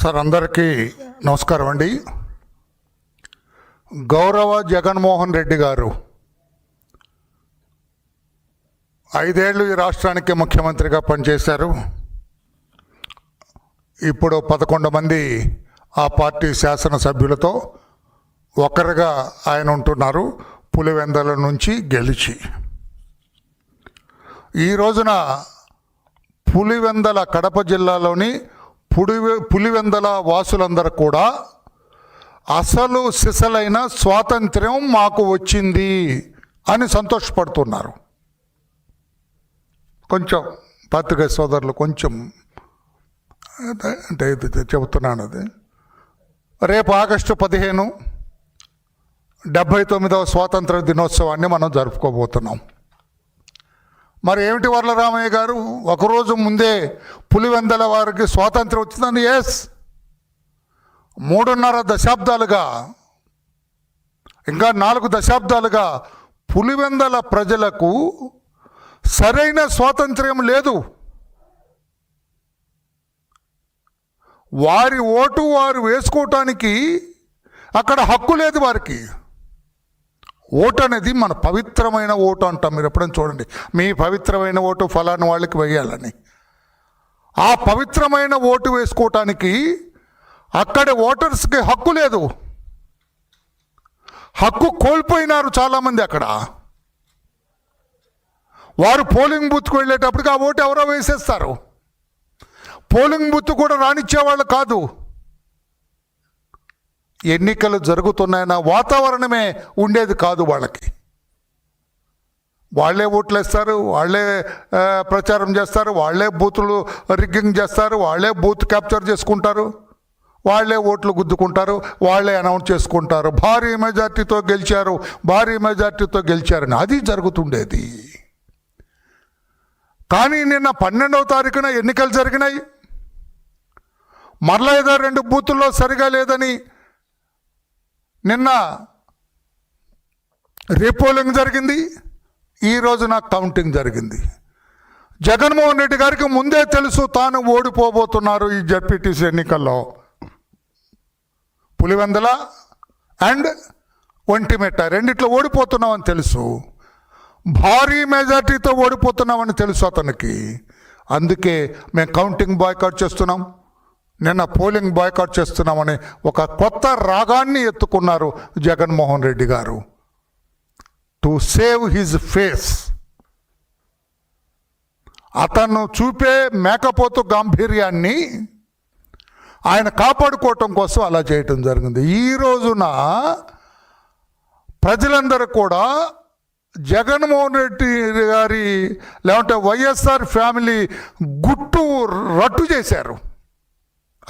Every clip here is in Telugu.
సార్ అందరికీ నమస్కారం అండి. గౌరవ జగన్మోహన్ రెడ్డి గారు ఐదేళ్ళు ఈ రాష్ట్రానికి ముఖ్యమంత్రిగా పనిచేశారు. ఇప్పుడు పదకొండు మంది ఆ పార్టీ శాసనసభ్యులతో ఒకరిగా ఆయన ఉంటున్నారు పులివెందల నుంచి గెలిచి. ఈ రోజున పులివెందల కడప జిల్లాలోని పుడివె పులివెందల వాసులందరూ కూడా అసలు సిసలైన స్వాతంత్ర్యం మాకు వచ్చింది అని సంతోషపడుతున్నారు. కొంచెం పత్రిక సోదరులు కొంచెం అంటే ఇది చెబుతున్నాను అది. రేపు ఆగస్టు పదిహేను డెబ్భై తొమ్మిదవ స్వాతంత్ర దినోత్సవాన్ని మనం జరుపుకోబోతున్నాం. మరి ఏమిటి వరలరామయ్య గారు? ఒకరోజు ముందే పులివెందల వారికి స్వాతంత్రం వచ్చిందని ఎస్ మూడున్నర దశాబ్దాలుగా ఇంకా నాలుగు దశాబ్దాలుగా పులివెందల ప్రజలకు సరైన స్వాతంత్ర్యం లేదు. వారి ఓటు వారు వేసుకోవటానికి అక్కడ హక్కు లేదు వారికి. ఓటు అనేది మన పవిత్రమైన ఓటు అంటాం. మీరు ఎప్పుడైనా చూడండి. మీ పవిత్రమైన ఓటు ఫలాని వాళ్ళకి వేయాలని. ఆ పవిత్రమైన ఓటు వేసుకోవటానికి అక్కడ ఓటర్స్కి హక్కు లేదు. హక్కు కోల్పోయినారు చాలామంది అక్కడ. వారు పోలింగ్ బూత్కి వెళ్ళేటప్పటికి ఆ ఓటు ఎవరో వేసేస్తారు. పోలింగ్ బూత్ కూడా రానిచ్చేవాళ్ళు కాదు. ఎన్నికలు జరుగుతున్నాయన్న వాతావరణమే ఉండేది కాదు వాళ్ళకి. వాళ్ళే ఓట్లు వేస్తారు వాళ్ళే ప్రచారం చేస్తారు వాళ్ళే బూతులు రిగ్గింగ్ చేస్తారు వాళ్ళే బూత్ క్యాప్చర్ చేసుకుంటారు వాళ్ళే ఓట్లు గుద్దుకుంటారు వాళ్ళే అనౌన్స్ చేసుకుంటారు. భారీ మెజార్టీతో గెలిచారు భారీ మెజార్టీతో గెలిచారని అది జరుగుతుండేది. కానీ నిన్న పన్నెండవ తారీఖున ఎన్నికలు జరిగినాయి. మరలా ఏదో రెండు బూతుల్లో సరిగా లేదని నిన్న రీపోలింగ్ జరిగింది ఈ నాకు కౌంటింగ్ జరిగింది. జగన్మోహన్ రెడ్డి గారికి ముందే తెలుసు తాను ఓడిపోబోతున్నారు ఈ జడ్పీటీసీ ఎన్నికల్లో. పులివెందల అండ్ ఒంటిమెట్ట రెండిట్లో ఓడిపోతున్నామని తెలుసు. భారీ మెజార్టీతో ఓడిపోతున్నామని తెలుసు అతనికి. అందుకే మేము కౌంటింగ్ బాయ్కౌట్ చేస్తున్నాం. నిన్న పోలింగ్ బాయ్కాట్ చేస్తున్నామని ఒక కొత్త రాగాన్ని ఎత్తుకున్నారు జగన్మోహన్ రెడ్డి గారు. టు సేవ్ హిజ్ ఫేస్ అతను చూపే మేకపోతు గాంభీర్యాన్ని ఆయన కాపాడుకోవటం కోసం అలా చేయటం జరిగింది. ఈ రోజున ప్రజలందరూ కూడా జగన్మోహన్ రెడ్డి గారి లేకుంటే వైఎస్ఆర్ ఫ్యామిలీ గుట్టు రట్టు చేశారు.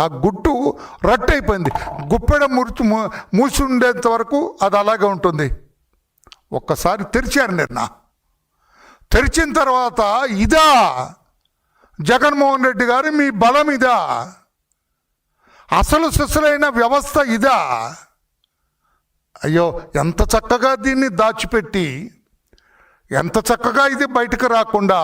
ఆ గుట్టు రట్టు అయిపోయింది గుప్పెడ మురుచు మూసి ఉండేంత వరకు అది అలాగే ఉంటుంది. ఒక్కసారి తెరిచారు నిన్న. తెరిచిన తర్వాత ఇదా? జగన్మోహన్ రెడ్డి గారు మీ బలం ఇదా? అసలు సుసలైన వ్యవస్థ ఇదా? అయ్యో ఎంత చక్కగా దీన్ని దాచిపెట్టి ఎంత చక్కగా ఇది బయటకు రాకుండా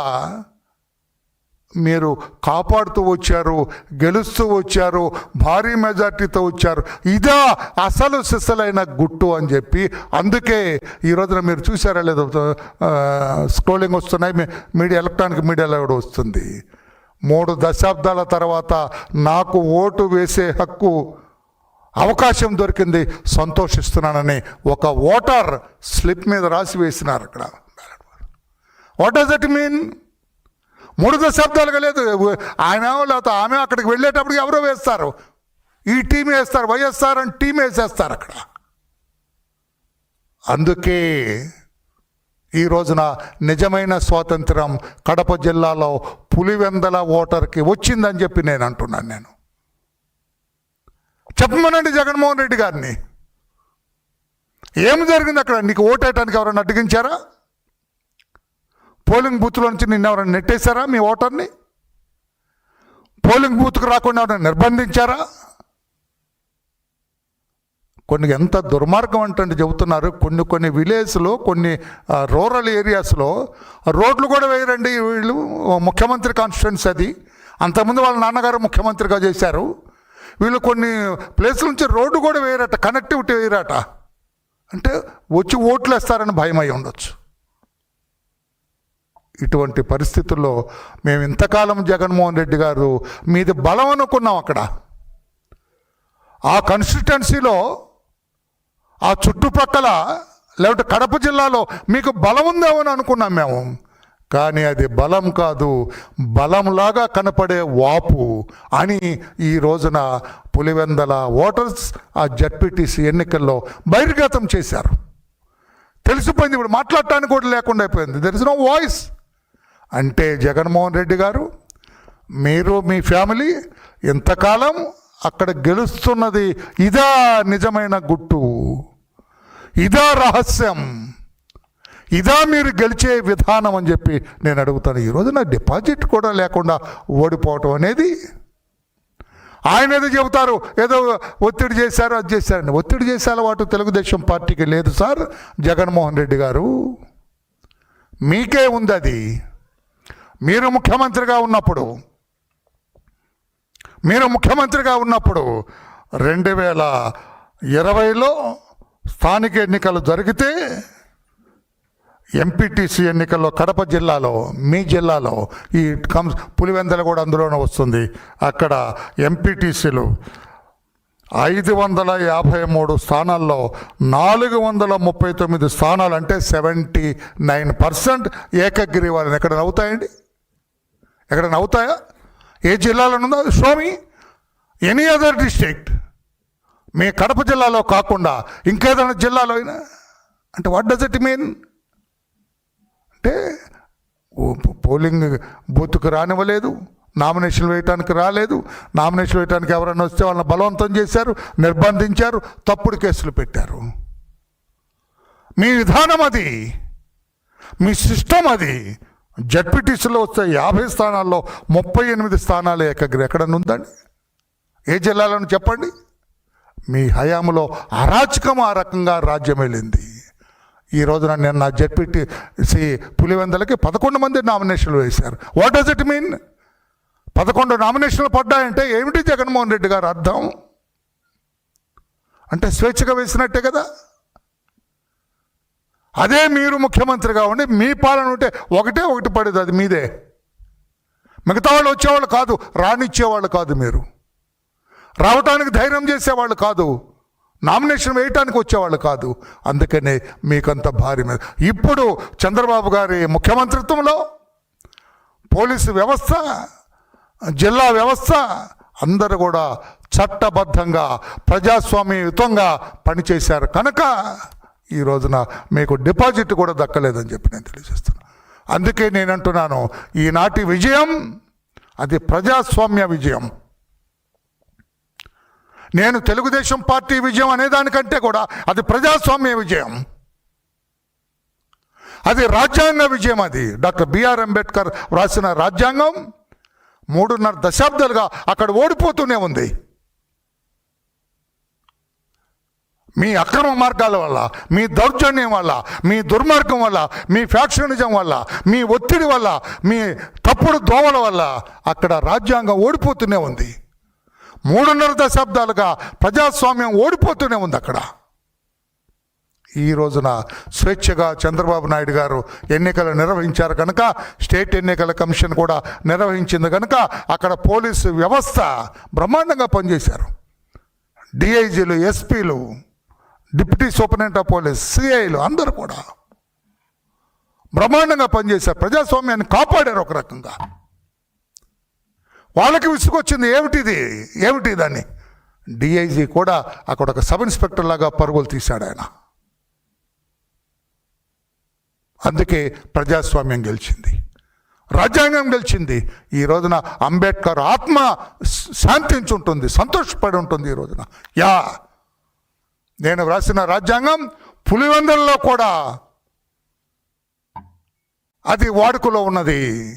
మీరు కాపాడుతూ వచ్చారు గెలుస్తూ వచ్చారు భారీ మెజార్టీతో వచ్చారు. ఇదా అసలు సిసలైన గుట్టు అని చెప్పి అందుకే ఈ రోజున మీరు చూసారా లేదో? స్క్రోలింగ్ వస్తున్నాయి. మీడియా ఎలక్ట్రానిక్ మీడియాలో కూడా వస్తుంది. మూడు దశాబ్దాల తర్వాత నాకు ఓటు వేసే హక్కు అవకాశం దొరికింది. సంతోషిస్తున్నానని ఒక ఓటర్ స్లిప్ మీద రాసి వేసినారు అక్కడ. What does it mean? మూడు దశాబ్దాలుగా లేదు ఆయన లేకపోతే ఆమె అక్కడికి వెళ్ళేటప్పుడు ఎవరో వేస్తారు. ఈ టీం వేస్తారు. వైఎస్ఆర్ అని టీం వేసేస్తారు అక్కడ. అందుకే ఈ రోజున నిజమైన స్వాతంత్రం కడప జిల్లాలో పులివెందల ఓటర్కి వచ్చిందని చెప్పి నేను అంటున్నాను నేను. చెప్పమనండి జగన్మోహన్ రెడ్డి గారిని. ఏం జరిగింది అక్కడ? నీకు ఓటేయటానికి ఎవరైనా అడ్డగించారా? పోలింగ్ బూత్లో నుంచి నిన్న ఎవరైనా నెట్టేశారా మీ ఓటర్ని? పోలింగ్ బూత్కు రాకుండా ఎవరైనా నిర్బంధించారా? కొన్ని ఎంత దుర్మార్గం అంటే చెబుతున్నారు. కొన్ని కొన్ని విలేజ్లో కొన్ని రూరల్ ఏరియాస్లో రోడ్లు కూడా వేయరండి వీళ్ళు. ముఖ్యమంత్రి కాన్స్టిట్యున్స్ అది. అంతకుముందు వాళ్ళ నాన్నగారు ముఖ్యమంత్రిగా చేశారు. వీళ్ళు కొన్ని ప్లేస్ల నుంచి రోడ్డు కూడా వేయరట కనెక్టివిటీ వేయరట. అంటే వచ్చి ఓట్లు వేస్తారని భయం అయి ఉండొచ్చు. ఇటువంటి పరిస్థితుల్లో మేము ఇంతకాలం జగన్మోహన్ రెడ్డి గారు మీది బలం అనుకున్నాం అక్కడ. ఆ కన్స్టిట్యున్సీలో ఆ చుట్టుపక్కల లేకపోతే కడప జిల్లాలో మీకు బలం ఉందేమో అని అనుకున్నాం మేము. కానీ అది బలం కాదు బలంలాగా కనపడే వాపు అని ఈ రోజున పులివెందల ఓటర్స్ ఆ జడ్పీటీసీ ఎన్నికల్లో బహిర్గతం చేశారు. తెలిసిపోయింది ఇప్పుడు మాట్లాడటానికి కూడా లేకుండా అయిపోయింది. దెర్ ఇస్ నో వాయిస్ అంటే జగన్మోహన్ రెడ్డి గారు మీరు మీ ఫ్యామిలీ ఇంతకాలం అక్కడ గెలుస్తున్నది? ఇదా నిజమైన గుట్టు. ఇదా రహస్యం. ఇదా మీరు గెలిచే విధానం అని చెప్పి నేను అడుగుతాను. ఈరోజు నా డిపాజిట్ కూడా లేకుండా ఓడిపోవటం అనేది ఆయన ఏదో చెబుతారు ఏదో ఒత్తిడి చేశారు అది చేశారని. ఒత్తిడి చేసే అలవాటు తెలుగుదేశం పార్టీకి లేదు సార్ జగన్మోహన్ రెడ్డి గారు. మీకే ఉంది అది. మీరు ముఖ్యమంత్రిగా ఉన్నప్పుడు మీరు ముఖ్యమంత్రిగా ఉన్నప్పుడు రెండు వేల ఇరవైలో స్థానిక ఎన్నికలు జరిగితే ఎంపీటీసీ ఎన్నికల్లో కడప జిల్లాలో మీ జిల్లాలో ఈ కం పులివెందల కూడా అందులోనే వస్తుంది. అక్కడ ఎంపీటీసీలు ఐదు వందల యాభై మూడు స్థానాల్లో నాలుగు వందల ముప్పై తొమ్మిది స్థానాలు అంటే సెవెంటీ నైన్ పర్సెంట్ ఏకగ్రీవాలను ఎక్కడ నవ్వుతాయండి? ఎక్కడ నవ్వుతాయా ఏ జిల్లాలో ఉందో స్వామి ఎనీ అదర్ డిస్ట్రిక్ట్ మీ కడప జిల్లాలో కాకుండా ఇంకేదైనా జిల్లాలో అయినా? అంటే వాట్ డస్ ఇట్ మీన్ అంటే పోలింగ్ బూత్కు రానివ్వలేదు నామినేషన్ వేయటానికి రాలేదు నామినేషన్ వేయటానికి ఎవరైనా వస్తే వాళ్ళని బలవంతం చేశారు నిర్బంధించారు తప్పుడు కేసులు పెట్టారు. మీ విధానం అది మీ సిస్టమ్ అది. జడ్పీటీసీలో వస్తే యాభై స్థానాల్లో ముప్పై ఎనిమిది స్థానాలు ఏకగ్ర. ఎక్కడన్నా ఉందండి ఏ జిల్లాలను చెప్పండి. మీ హయాంలో అరాచకం ఆ రకంగా రాజ్యం వెళ్ళింది. ఈ రోజున నిన్న జడ్పీటీసీ పులివెందలకి పదకొండు మంది నామినేషన్లు వేశారు. వాట్ డస్ ఇట్ మీన్ పదకొండు నామినేషన్లు పడ్డాయంటే ఏమిటి జగన్మోహన్ రెడ్డి గారు అర్థం? అంటే స్వేచ్ఛగా వేసినట్టే కదా? అదే మీరు ముఖ్యమంత్రిగా ఉండి మీ పాలన ఉంటే ఒకటే ఒకటి పడేది అది మీదే. మిగతా వాళ్ళు వచ్చేవాళ్ళు కాదు రానిచ్చేవాళ్ళు కాదు మీరు. రావటానికి ధైర్యం చేసేవాళ్ళు కాదు నామినేషన్ వేయటానికి వచ్చేవాళ్ళు కాదు. అందుకనే మీకంత భారీ మీద. ఇప్పుడు చంద్రబాబు గారి ముఖ్యమంత్రిత్వంలో పోలీసు వ్యవస్థ జిల్లా వ్యవస్థ అందరూ కూడా చట్టబద్ధంగా ప్రజాస్వామ్యయుతంగా పనిచేశారు. కనుక ఈ రోజున మీకు డిపాజిట్ కూడా దక్కలేదని చెప్పి నేను తెలియజేస్తున్నాను అందుకే నేను అంటున్నాను ఈనాటి విజయం అది ప్రజాస్వామ్య విజయం. నేను తెలుగుదేశం పార్టీ విజయం అనేదానికంటే కూడా అది ప్రజాస్వామ్య విజయం. అది రాజ్యాంగ విజయం అది. డాక్టర్ బిఆర్ అంబేద్కర్ వ్రాసిన రాజ్యాంగం మూడున్నర దశాబ్దాలుగా అక్కడ ఓడిపోతూనే ఉంది. మీ అక్రమ మార్గాల వల్ల మీ దౌర్జన్యం వల్ల మీ దుర్మార్గం వల్ల మీ ఫ్యాక్షనిజం వల్ల మీ ఒత్తిడి వల్ల మీ తప్పుడు దోమల వల్ల అక్కడ రాజ్యాంగం ఓడిపోతూనే ఉంది. మూడున్నర దశాబ్దాలుగా ప్రజాస్వామ్యం ఓడిపోతూనే ఉంది అక్కడ. ఈ రోజున స్వేచ్ఛగా చంద్రబాబు నాయుడు గారు ఎన్నికలు నిర్వహించారు కనుక స్టేట్ ఎన్నికల కమిషన్ కూడా నిర్వహించింది కనుక అక్కడ పోలీసు వ్యవస్థ బ్రహ్మాండంగా పనిచేశారు. డిఐజీలు ఎస్పీలు డిప్యూటీ సూపరింటెండెంట్ ఆఫ్ పోలీస్ సిఐలు అందరూ కూడా బ్రహ్మాండంగా పనిచేశారు. ప్రజాస్వామ్యాన్ని కాపాడారు ఒక రకంగా. వాళ్ళకి విసుగొచ్చింది ఏమిటిది? ఏమిటి దాన్ని? డిఐజీ కూడా అక్కడ ఒక సబ్ ఇన్స్పెక్టర్ లాగా పరుగులు తీశాడు ఆయన. అందుకే ప్రజాస్వామ్యం గెలిచింది. రాజ్యాంగం గెలిచింది. ఈ రోజున అంబేద్కర్ ఆత్మ శాంతించి ఉంటుంది సంతోషపడి ఉంటుంది ఈ రోజున. యా! నేను వ్రాసిన రాజ్యాంగం పులివందల్లో కూడా అది వాడుకలో ఉన్నది.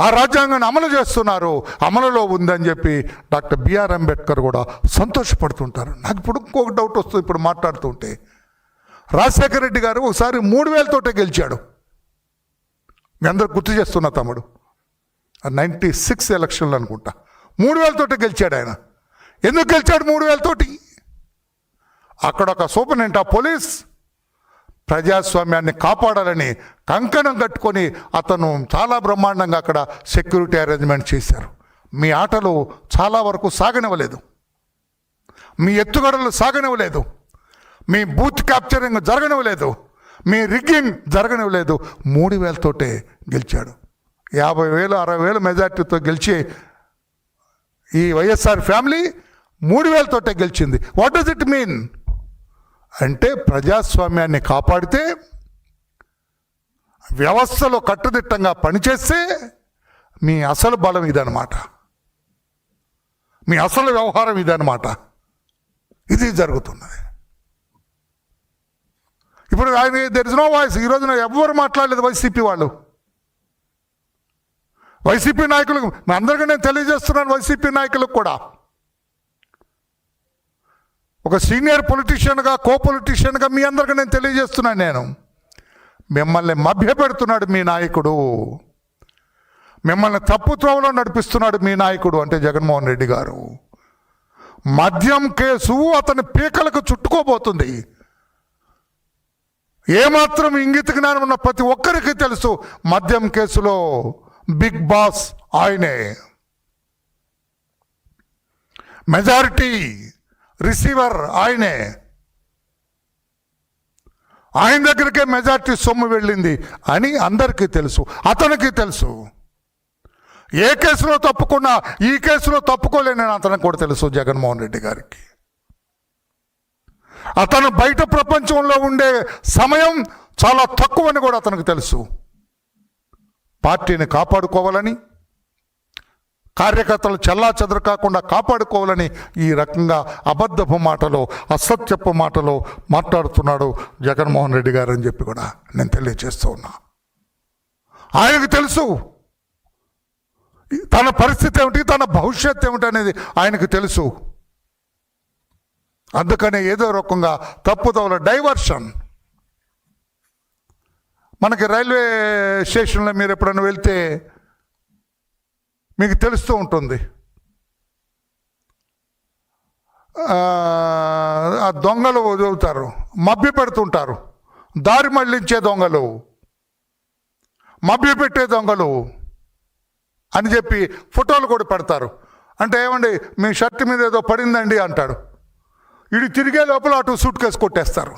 ఆ రాజ్యాంగాన్ని అమలు చేస్తున్నారు. అమలులో ఉందని చెప్పి డాక్టర్ బిఆర్ అంబేద్కర్ కూడా సంతోషపడుతుంటారు. నాకు ఇప్పుడు ఇంకొక డౌట్ వస్తుంది ఇప్పుడు మాట్లాడుతుంటే. రాజశేఖర రెడ్డి గారు ఒకసారి మూడు వేలతోటే గెలిచాడు. మీ అందరూ గుర్తు చేస్తున్నా తమ్ముడు. నైంటీ సిక్స్ ఎలక్షన్లు అనుకుంటా. మూడు వేలతోటే గెలిచాడు ఆయన. ఎందుకు గెలిచాడు మూడు వేలతోటి అక్కడ ఒక సూపరింటెండెంట్ ఆఫ్ పోలీస్ ప్రజాస్వామ్యాన్ని కాపాడాలని కంకణం కట్టుకొని అతను చాలా బ్రహ్మాండంగా అక్కడ సెక్యూరిటీ అరేంజ్మెంట్ చేశారు. మీ ఆటలు చాలా వరకు సాగనివ్వలేదు. మీ ఎత్తుగడలు సాగనివ్వలేదు. మీ బూత్ క్యాప్చరింగ్ జరగనివ్వలేదు. మీ రిగ్గింగ్ జరగనివ్వలేదు. మూడు వేలతోటే గెలిచాడు. యాభై వేలు అరవై వేలు మెజార్టీతో గెలిచి ఈ వైఎస్ఆర్ ఫ్యామిలీ మూడు వేలతోటే గెలిచింది. వాట్ డస్ ఇట్ మీన్ అంటే ప్రజాస్వామ్యాన్ని కాపాడితే వ్యవస్థలో కట్టుదిట్టంగా పనిచేస్తే మీ అసలు బలం ఇదనమాట మీ అసలు వ్యవహారం ఇదనమాట ఇది జరుగుతున్నది. ఇప్పుడు ఆయన దెర్ ఇస్ నో వాయిస్ ఈ రోజున ఎవ్వరు మాట్లాడలేదు వైసీపీ వాళ్ళు. వైసీపీ నాయకులకు మీ అందరికీ నేను తెలియజేస్తున్నాను వైసీపీ నాయకులకు కూడా. ఒక సీనియర్ పొలిటీషియన్గా కో పొలిటీషియన్గా మీ అందరికీ నేను తెలియజేస్తున్నాను నేను. మిమ్మల్ని మభ్యపెడుతున్నాడు మీ నాయకుడు. మిమ్మల్ని తప్పు నడిపిస్తున్నాడు మీ నాయకుడు అంటే జగన్మోహన్ రెడ్డి గారు. మద్యం కేసు అతని పీకలకు చుట్టుకోబోతుంది. ఏమాత్రం ఇంగిత జ్ఞానం ఉన్న ప్రతి ఒక్కరికి తెలుసు మద్యం కేసులో బిగ్ బాస్ ఆయనే. మెజారిటీ రిసీవర్ ఆయనే. ఆయన దగ్గరికే మెజార్టీ సొమ్ము వెళ్ళింది అని అందరికీ తెలుసు అతనికి తెలుసు. ఏ కేసులో తప్పుకున్నా ఈ కేసులో తప్పుకోలేనని అతనికి కూడా తెలుసు జగన్మోహన్ రెడ్డి గారికి. అతను బయట ప్రపంచంలో ఉండే సమయం చాలా తక్కువని కూడా అతనికి తెలుసు. పార్టీని కాపాడుకోవాలని కార్యకర్తలు చల్లా చెదరు కాకుండా కాపాడుకోవాలని ఈ రకంగా అబద్ధపు మాటలో అసత్యపు మాటలో మాట్లాడుతున్నాడు జగన్మోహన్ రెడ్డి గారు అని చెప్పి కూడా నేను తెలియజేస్తూ ఉన్నా. ఆయనకు తెలుసు. తన పరిస్థితి ఏమిటి తన భవిష్యత్తు ఏమిటి అనేది ఆయనకు తెలుసు. అందుకనే ఏదో రకంగా తప్పుదోవల డైవర్షన్. మనకి రైల్వే స్టేషన్లో మీరు ఎప్పుడైనా వెళ్తే మీకు తెలుస్తూ ఉంటుంది. ఆ, దొంగలు చదువుతారు మభ్య పెడుతుంటారు దారి మళ్ళించే దొంగలు మభ్య పెట్టే దొంగలు అని చెప్పి ఫోటోలు కూడా పెడతారు. అంటే ఏమండి మీ షర్ట్ మీద ఏదో పడిందండి అంటాడు. ఇడి తిరిగే లోపల అటు సూట్ కేసు కొట్టేస్తారు.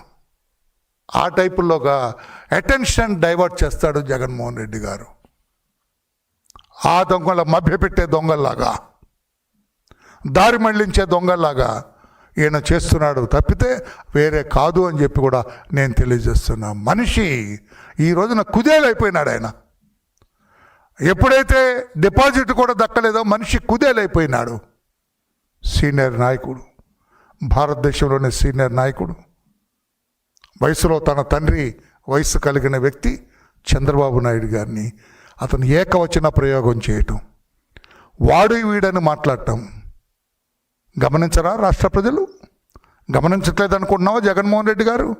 ఆ టైపుల్లోగా అటెన్షన్ డైవర్ట్ చేస్తాడు జగన్మోహన్ రెడ్డి గారు. ఆ దొంగల మభ్యపెట్టే దొంగల్లాగా దారి మళ్ళించే దొంగల్లాగా ఈయన చేస్తున్నాడు తప్పితే వేరే కాదు అని చెప్పి కూడా నేను తెలియజేస్తున్నా. మనిషి ఈ రోజున కుదేలైపోయినాడు ఆయన. ఎప్పుడైతే డిపాజిట్ కూడా దక్కలేదో మనిషి కుదేలైపోయినాడు. సీనియర్ నాయకుడు భారతదేశంలోని సీనియర్ నాయకుడు. వయసులో తన తండ్రి వయసు కలిగిన వ్యక్తి చంద్రబాబు నాయుడు గారిని అతను ఏకవచన ప్రయోగం చేయటం. వాడు వీడని మాట్లాడటం. గమనించరా రాష్ట్ర ప్రజలు? గమనించట్లేదు అనుకుంటున్నావా జగన్మోహన్ రెడ్డి గారు?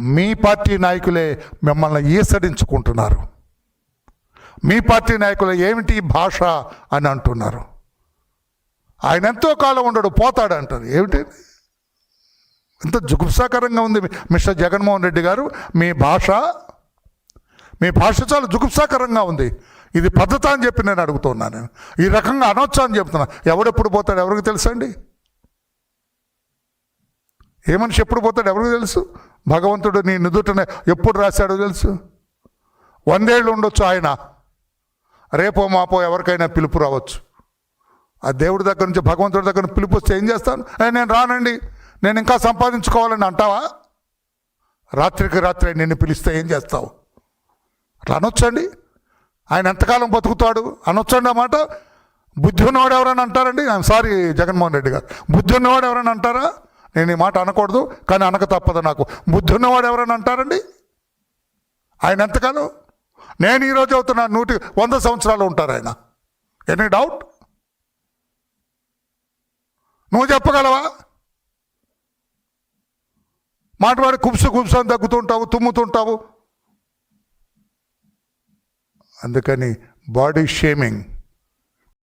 మీ పార్టీ నాయకులే మిమ్మల్ని ఈసడించుకుంటున్నారు. మీ పార్టీ నాయకులు ఏమిటి భాష అని అంటున్నారు. ఆయన ఎంతో కాలం ఉండడు పోతాడు అంటారు. ఏమిటి? ఎంత జుగుప్సాకరంగా ఉంది మిస్టర్ జగన్మోహన్ రెడ్డి గారు. మీ భాష మీ భాష చాలా జుగుప్సాకరంగా ఉంది. ఇది పద్ధత అని చెప్పి నేను అడుగుతున్నాను నేను. ఈ రకంగా అనొచ్చా అని చెప్తున్నా. ఎవడెప్పుడు పోతాడు ఎవరికి తెలుసండి ఏ మనిషి ఎప్పుడు పోతాడు ఎవరికి తెలుసు? భగవంతుడు నీ నుదుటనే ఎప్పుడు రాశాడో తెలుసు? వందేళ్ళు ఉండొచ్చు ఆయన. రేపో మాపో ఎవరికైనా పిలుపు రావచ్చు. ఆ దేవుడి దగ్గర నుంచి భగవంతుడి దగ్గర నుంచి పిలుపు వస్తే ఏం చేస్తాను? నేను రానండి. నేను ఇంకా సంపాదించుకోవాలని అంటావా? రాత్రికి రాత్రి నిన్ను పిలిస్తే ఏం చేస్తావు? అట్లా అనొచ్చండి ఆయన ఎంతకాలం బతుకుతాడు? అనొచ్చండి అన్నమాట బుద్ధి ఉన్నవాడు ఎవరైనా అంటారండి? ఐఎమ్ సారీ జగన్మోహన్ రెడ్డి గారు. బుద్ధి ఉన్నవాడు ఎవరైనా అంటారా? నేను ఈ మాట అనకూడదు కానీ అనక తప్పదు నాకు. బుద్ధి ఉన్నవాడు ఎవరైనా అంటారండి? ఆయన ఎంతకాలం? నేను ఈరోజు అవుతున్నా నూటి వంద సంవత్సరాలు ఉంటారు ఆయన. Any doubt? నువ్వు చెప్పగలవా? మాట్లాడి కుప్సు కుప్సు అని తగ్గుతుంటావు తుమ్ముతుంటావు. అందుకని బాడీ షేమింగ్